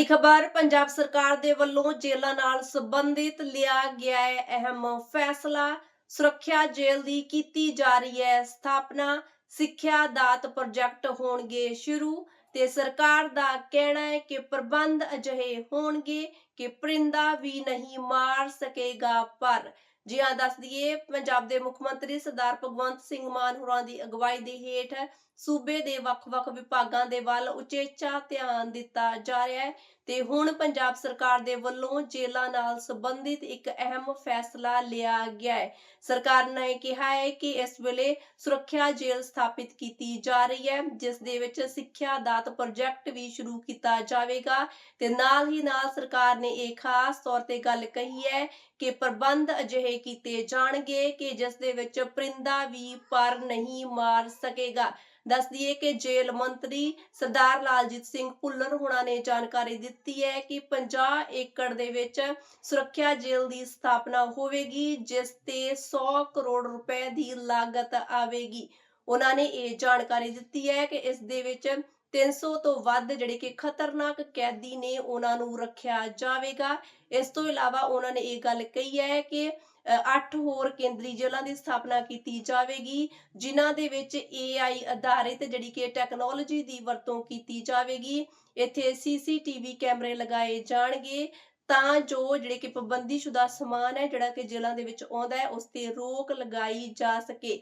ਵੱਡੀ ਖਬਰ, ਪੰਜਾਬ ਸਰਕਾਰ ਦੇ ਵੱਲੋਂ ਜੇਲ੍ਹਾਂ ਨਾਲ ਸੰਬੰਧਿਤ ਲਿਆ ਗਿਆ ਹੈ ਅਹਿਮ ਫੈਸਲਾ। ਸੁਰੱਖਿਆ ਜੇਲ੍ਹ ਦੀ ਕੀਤੀ ਜਾ ਰਹੀ ਹੈ ਸਥਾਪਨਾ, ਸਿੱਖਿਆ ਦਾਤ ਪ੍ਰੋਜੈਕਟ ਹੋਣਗੇ ਸ਼ੁਰੂ ਤੇ ਸਰਕਾਰ ਦਾ ਕਹਿਣਾ ਹੈ ਕਿ ਪ੍ਰਬੰਧ ਅਜਿਹੇ ਹੋਣਗੇ ਕਿ ਪਰਿੰਦਾ ਵੀ ਨਹੀਂ ਮਾਰ ਸਕੇਗਾ ਪਰ ਜੀ ਹਾਂ, ਦੱਸ ਦਈਏ, ਪੰਜਾਬ ਦੇ ਮੁੱਖ ਮੰਤਰੀ ਸਰਦਾਰ ਭਗਵੰਤ ਸਿੰਘ ਮਾਨ ਹੋਰਾਂ ਦੀ ਅਗਵਾਈ ਦੇ ਹੇਠ ਸੂਬੇ ਦੇ ਵੱਖ-ਵੱਖ ਵਿਭਾਗਾਂ ਦੇ ਵੱਲ ਉਚੇਚਾ ਧਿਆਨ ਦਿੱਤਾ ਜਾ ਰਿਹਾ ਹੈ ਤੇ ਹੁਣ ਪੰਜਾਬ ਸਰਕਾਰ ਦੇ ਵੱਲੋਂ ਜੇਲ੍ਹਾਂ ਨਾਲ ਸੰਬੰਧਿਤ ਇੱਕ ਅਹਿਮ ਫੈਸਲਾ ਲਿਆ ਗਿਆ ਹੈ। ਸਰਕਾਰ ਨੇ ਕਿਹਾ ਹੈ ਕਿ ਇਸ ਵੇਲੇ ਸੁਰੱਖਿਆ ਜੇਲ੍ਹ ਸਥਾਪਿਤ ਕੀਤੀ ਜਾ ਰਹੀ ਹੈ, ਜਿਸ ਦੇ ਵਿੱਚ ਸਿੱਖਿਆ ਦਾਤ ਪ੍ਰੋਜੈਕਟ ਵੀ ਸ਼ੁਰੂ ਕੀਤਾ ਜਾਵੇਗਾ ਤੇ ਨਾਲ ਹੀ ਨਾਲ ਸਰਕਾਰ ਨੇ ਇਹ ਖਾਸ ਤੌਰ ਤੇ ਗੱਲ ਕਹੀ ਹੈ ਕਿ ਪ੍ਰਬੰਧ ਅਜਿਹੇ ਕੀਤੇ ਜਾਣਗੇ ਕਿ ਜਿਸ ਦੇ ਵਿੱਚ ਪਰਿੰਦਾ ਵੀ ਪਰ ਨਹੀਂ ਮਾਰ ਸਕੇਗਾ? ਦੱਸ ਦਈਏ ਕਿ ਜੇਲ੍ਹ ਮੰਤਰੀ ਸਰਦਾਰ ਲਾਲਜੀਤ ਸਿੰਘ ਭੁੱਲਰ ਹੁਣਾਂ ਨੇ ਜਾਣਕਾਰੀ ਦਿੱਤੀ ਹੈ ਕਿ 50 ਏਕੜ ਦੇ ਵਿੱਚ ਸੁਰੱਖਿਆ ਜੇਲ੍ਹ ਦੀ ਸਥਾਪਨਾ ਹੋਵੇਗੀ, ਜਿਸ ਤੇ 100 ਕਰੋੜ ਰੁਪਏ ਦੀ ਲਾਗਤ ਆਵੇਗੀ। ਉਹਨਾਂ ਨੇ ਇਹ ਜਾਣਕਾਰੀ ਦਿੱਤੀ ਹੈ ਕਿ ਇਸ ਦੇ ਵਿੱਚ 300 ਤੋਂ ਵੱਧ ਜਿਹੜੇ ਕਿ ਖਤਰਨਾਕ ਕੈਦੀ ਨੇ ਉਹਨਾਂ ਨੂੰ ਰੱਖਿਆ ਜਾਵੇਗਾ। ਇਸ ਤੋਂ ਇਲਾਵਾ ਉਹਨਾਂ ਨੇ ਇਹ ਗੱਲ ਕਹੀ ਹੈ ਕਿ ਅ, ਹੋਰ ਕੇਂਦਰੀ ਜੇਲ੍ਹਾਂ ਦੀ ਸਥਾਪਨਾ ਕੀਤੀ ਜਾਵੇਗੀ ਜਿਨ੍ਹਾਂ ਦੇ ਵਿੱਚ AI ਆਧਾਰਿਤ ਜਿਹੜੀ ਕਿ ਟੈਕਨੋਲੋਜੀ ਦੀ ਵਰਤੋਂ ਕੀਤੀ ਜਾਵੇਗੀ। ਇੱਥੇ CCTV ਕੈਮਰੇ ਲਗਾਏ ਜਾਣਗੇ ਤਾਂ ਜੋ ਜਿਹੜੇ ਕਿ ਪਾਬੰਦੀਸ਼ੁਦਾ ਸਮਾਨ ਹੈ ਜਿਹੜਾ ਕਿ ਜੇਲ੍ਹਾਂ ਦੇ ਵਿੱਚ ਆਉਂਦਾ ਹੈ ਉਸ ਤੇ ਰੋਕ ਲਗਾਈ ਜਾ ਸਕੇ।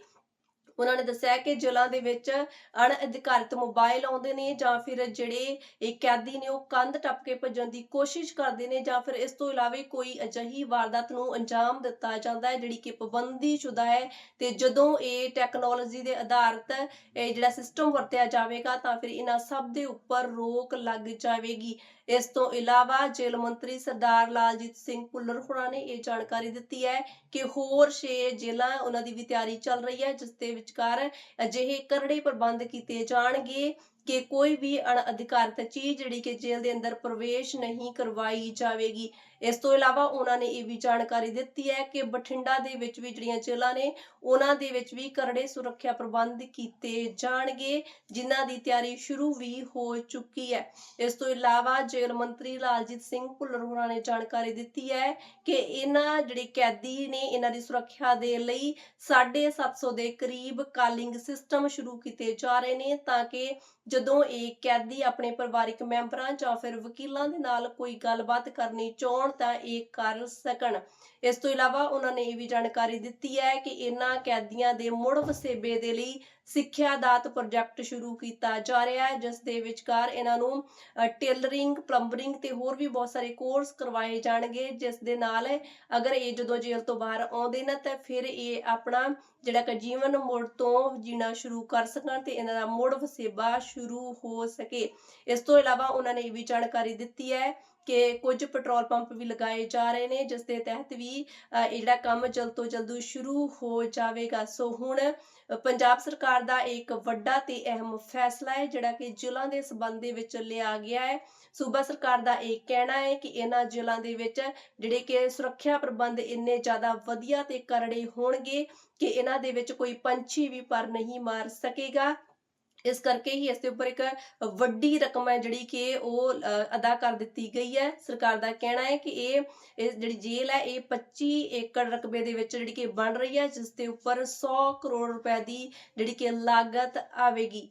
ਉਹਨਾਂ ਨੇ ਦੱਸਿਆ ਕਿ ਜੇਲ੍ਹਾਂ ਦੇ ਵਿੱਚ ਅਣਅਧਿਕਾਰਿਤ ਮੋਬਾਈਲ ਆਉਂਦੇ ਨੇ ਜਾਂ ਫਿਰ ਜਿਹੜੇ ਕੈਦੀ ਨੇ ਉਹ ਕੰਧ ਟੱਪ ਕੇ ਭੱਜਣ ਦੀ ਕੋਸ਼ਿਸ਼ ਕਰਦੇ ਨੇ ਜਾਂ ਫਿਰ ਇਸ ਤੋਂ ਇਲਾਵਾ ਕੋਈ ਅਜਿਹੀ ਵਾਰਦਾਤ ਨੂੰ ਅੰਜਾਮ ਦਿੱਤਾ ਜਾਂਦਾ ਹੈ ਜਿਹੜੀ ਕਿ ਪਾਬੰਦੀਸ਼ੁਦਾ ਹੈ ਤੇ ਜਦੋਂ ਇਹ ਟੈਕਨੋਲੋਜੀ ਦੇ ਆਧਾਰਿਤ ਇਹ ਜਿਹੜਾ ਸਿਸਟਮ ਵਰਤਿਆ ਜਾਵੇਗਾ ਤਾਂ ਫਿਰ ਇਹਨਾਂ ਸਭ ਦੇ ਉੱਪਰ ਰੋਕ ਲੱਗ ਜਾਵੇਗੀ। ਇਸ ਤੋਂ ਇਲਾਵਾ ਜੇਲ੍ਹ ਮੰਤਰੀ ਸਰਦਾਰ ਲਾਲਜੀਤ ਸਿੰਘ ਭੁੱਲਰ ਹੋਣਾ ਨੇ ਇਹ ਜਾਣਕਾਰੀ ਦਿੱਤੀ ਹੈ ਕਿ ਹੋਰ 6 ਜੇਲ੍ਹਾਂ ਉਹਨਾਂ ਦੀ ਵੀ ਤਿਆਰੀ ਚੱਲ ਰਹੀ ਹੈ, ਜਿਸ ਦੇ ਵਿਚਕਾਰ ਅਜਿਹੇ ਕਰੜੇ ਪ੍ਰਬੰਧ ਕੀਤੇ ਜਾਣਗੇ। ਕਿ ਕੋਈ ਵੀ ਅਣਅਧਿਕਾਰਤ ਚੀਜ਼ ਜਿਹੜੀ ਕਿ ਜੇਲ੍ਹ ਦੇ ਅੰਦਰ ਪ੍ਰਵੇਸ਼ ਨਹੀਂ ਕਰਵਾਈ ਜਾਵੇਗੀ। ਇਸ ਤੋਂ ਇਲਾਵਾ ਉਹਨਾਂ ਨੇ ਇਹ ਵੀ ਜਾਣਕਾਰੀ ਦਿੱਤੀ ਹੈ ਕਿ ਬਠਿੰਡਾ ਦੇ ਵਿੱਚ ਵੀ ਜਿਹੜੀਆਂ ਜੇਲ੍ਹਾਂ ਨੇ, ਉਹਨਾਂ ਦੇ ਵਿੱਚ ਵੀ ਕਰੜੇ ਸੁਰੱਖਿਆ ਪ੍ਰਬੰਧ ਕੀਤੇ ਜਾਣਗੇ, ਜਿਨ੍ਹਾਂ ਦੀ ਤਿਆਰੀ ਸ਼ੁਰੂ ਵੀ ਹੋ ਚੁੱਕੀ ਹੈ। ਇਸ ਤੋਂ ਇਲਾਵਾ ਜੇਲ੍ਹ ਮੰਤਰੀ ਲਾਲਜੀਤ ਸਿੰਘ ਭੁੱਲਰ ਹੋਰਾਂ ਨੇ ਜਾਣਕਾਰੀ ਦਿੱਤੀ ਹੈ ਕਿ ਇਹਨਾਂ ਜਿਹੜੇ ਕੈਦੀ ਨੇ, ਇਹਨਾਂ ਦੀ ਸੁਰੱਖਿਆ ਦੇ ਲਈ 750 ਦੇ ਕਰੀਬ ਕਾਲਿੰਗ ਸਿਸਟਮ ਸ਼ੁਰੂ ਕੀਤੇ ਜਾ ਰਹੇ ਨੇ ਤਾਂ ਕਿ ਜਦੋਂ ਇਹ ਕੈਦੀ ਆਪਣੇ ਪਰਿਵਾਰਿਕ ਮੈਂਬਰਾਂ ਜਾਂ ਫਿਰ ਵਕੀਲਾਂ ਦੇ ਨਾਲ ਕੋਈ ਗੱਲਬਾਤ ਕਰਨੀ ਚਾਹਣ ਤਾਂ ਇਹ ਕਰ ਸਕਣ। ਇਸ ਤੋਂ ਇਲਾਵਾ ਉਹਨਾਂ ਨੇ ਇਹ ਵੀ ਜਾਣਕਾਰੀ ਦਿੱਤੀ ਹੈ ਕਿ ਇਹਨਾਂ ਕੈਦੀਆਂ ਦੇ ਮੁੜ ਵਸੇਬੇ ਦੇ ਲਈ ਸਿੱਖਿਆ ਪ੍ਰੋਜੈਕਟ ਸ਼ੁਰੂ ਕੀਤਾ ਜਾ ਰਿਹਾ ਹੈ, ਜਿਸ ਦੇ ਵਿਚਕਾਰ ਇਹਨਾਂ ਨੂੰ ਟੇਲਰਿੰਗ, ਪਲੰਬਰਿੰਗ ਤੇ ਹੋਰ ਵੀ ਬਹੁਤ ਸਾਰੇ ਕੋਰਸ ਕਰਵਾਏ ਜਾਣਗੇ, ਜਿਸ ਦੇ ਨਾਲ ਅਗਰ ਇਹ ਜਦੋਂ ਜੇਲ੍ਹ ਤੋਂ ਬਾਹਰ ਆਉਂਦੇ ਨੇ ਤਾਂ ਫਿਰ ਇਹ ਆਪਣਾ ਜਿਹੜਾ ਕਿ ਜੀਵਨ ਮੁੜ ਤੋਂ ਜੀਣਾ ਸ਼ੁਰੂ ਕਰ ਸਕਣ ਤੇ ਇਹਨਾਂ ਦਾ ਮੁੜ ਵਸੇਬਾ ਸ਼ੁਰੂ ਹੋ ਸਕੇ। ਇਸ ਤੋਂ ਇਲਾਵਾ ਉਹਨਾਂ ਨੇ ਇਹ ਵੀ ਜਾਣਕਾਰੀ ਦਿੱਤੀ ਹੈ ਕਿ ਕੁਝ ਪੈਟਰੋਲ ਪੰਪ ਵੀ ਲਗਾਏ ਜਾ ਰਹੇ ਨੇ, ਜਿਸ ਦੇ ਤਹਿਤ ਵੀ ਜਿਹੜਾ ਕੰਮ ਜਲਦ ਤੋਂ ਜਲਦ ਸ਼ੁਰੂ ਹੋ ਜਾਵੇਗਾ। ਸੋ ਹੁਣ ਪੰਜਾਬ ਸਰਕਾਰ ਦਾ ਇੱਕ ਵੱਡਾ ਤੇ ਅਹਿਮ ਫੈਸਲਾ ਹੈ, ਜਿਹੜਾ ਕਿ ਜ਼ਿਲ੍ਹਾ ਦੇ ਸਬੰਧ ਦੇ ਵਿੱਚ ਲਿਆ ਗਿਆ ਹੈ। ਸੂਬਾ ਸਰਕਾਰ ਦਾ ਇਹ ਕਹਿਣਾ ਹੈ ਕਿ ਇਹਨਾਂ ਜ਼ਿਲ੍ਹਾਂ ਦੇ ਵਿੱਚ ਜਿਹੜੇ ਕਿ ਸੁਰੱਖਿਆ ਪ੍ਰਬੰਧ ਇੰਨੇ ਜ਼ਿਆਦਾ ਵਧੀਆ ਤੇ ਕਰੜੇ ਹੋਣਗੇ ਕਿ ਇਹਨਾਂ ਦੇ ਵਿੱਚ ਕੋਈ ਪੰਛੀ ਵੀ ਪਰ ਨਹੀਂ ਮਾਰ ਸਕੇਗਾ। ਇਸ ਕਰਕੇ ਹੀ ਇਸ ਦੇ ਉੱਪਰ ਇੱਕ ਵੱਡੀ ਰਕਮ ਹੈ ਜਿਹੜੀ ਕਿ ਉਹ ਅ, ਅਦਾ ਕਰ ਦਿੱਤੀ ਗਈ ਹੈ। ਸਰਕਾਰ ਦਾ ਕਹਿਣਾ ਹੈ ਕਿ ਇਹ ਇਹ ਜਿਹੜੀ ਜੇਲ੍ਹ ਹੈ ਇਹ 25 ਏਕੜ ਰਕਬੇ ਦੇ ਵਿੱਚ ਜਿਹੜੀ ਕਿ ਬਣ ਰਹੀ ਹੈ ਜਿਸ ਦੇ ਉੱਪਰ 100 ਕਰੋੜ ਰੁਪਏ ਦੀ ਜਿਹੜੀ ਕਿ ਲਾਗਤ ਆਵੇਗੀ।